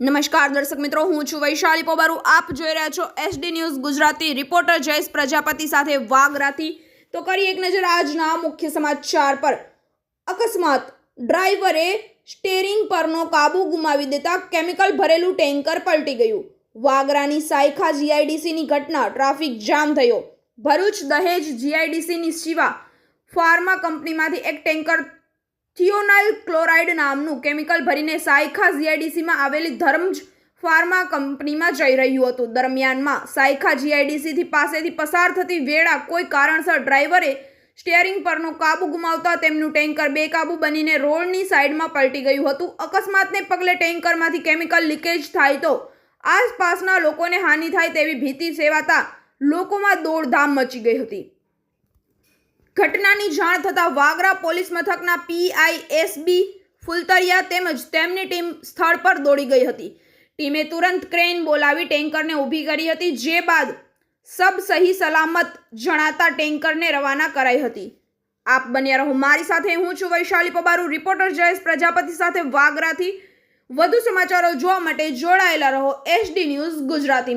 નમસ્કાર દર્શક મિત્રો, હું છું વૈશાલી પોબારુ. આપ જોઈ રહ્યા છો S D news Gujarati reporter Jayesh Prajapati સાથે વાગરાથી તો કરી એક નજર આજના મુખ્ય સમાચાર પર. અકસ્માત. ડ્રાઈવરે સ્ટેરિંગ પરનો કાબુ ગુમાવી દેતા કેમિકલ ભરેલું ટેન્કર પલટી ગયું. વાગરાની સાયખા જીઆઈડીસીની ઘટના, ટ્રાફિક જામ થયો. ભરૂચ દહેજ જીઆઈડીસીની શિવા ફાર્મા કંપનીમાંથી એક ટેન્કર થિયોનાઇલ ક્લોરાઇડ નામનું કેમિકલ ભરીને સાયખા જીઆઈડીસીમાં આવેલી ધર્મજ ફાર્મા કંપનીમાં જઈ રહ્યું હતું. દરમિયાનમાં સાયખા જીઆઈડીસીથી પાસેથી પસાર થતી વેળા કોઈ કારણસર ડ્રાઈવરે સ્ટિયરિંગ પરનો કાબુ ગુમાવતા તેમનું ટેન્કર બેકાબુ બનીને રોડની સાઈડમાં પલટી ગયું હતું. અકસ્માતને પગલે ટેન્કરમાંથી કેમિકલ લીકેજ થાય તો આસપાસના લોકોને હાનિ થાય તેવી ભીતિ સેવાતા લોકોમાં દોડધામ મચી ગઈ હતી. ઘટનાની જાણ થતાં વાગરા પોલીસ મથકના પીઆઈએસબી ફુલતરિયા તેમજ તેમની ટીમ સ્થળ પર દોડી ગઈ હતી. ટીમે તુરંત ક્રેન બોલાવી ટેન્કરને ઊભી કરી હતી, જે બાદ સબ સહી સલામત જણાતા ટેન્કરને રવાના કરાઈ હતી. આપ બન્યા રહો મારી સાથે, હું છું વૈશાલી પબારુ, રિપોર્ટર જયેશ પ્રજાપતિ સાથે વાગરાથી. વધુ સમાચારો જોવા માટે જોડાયેલા રહો એચડી ન્યૂઝ ગુજરાતીમાં.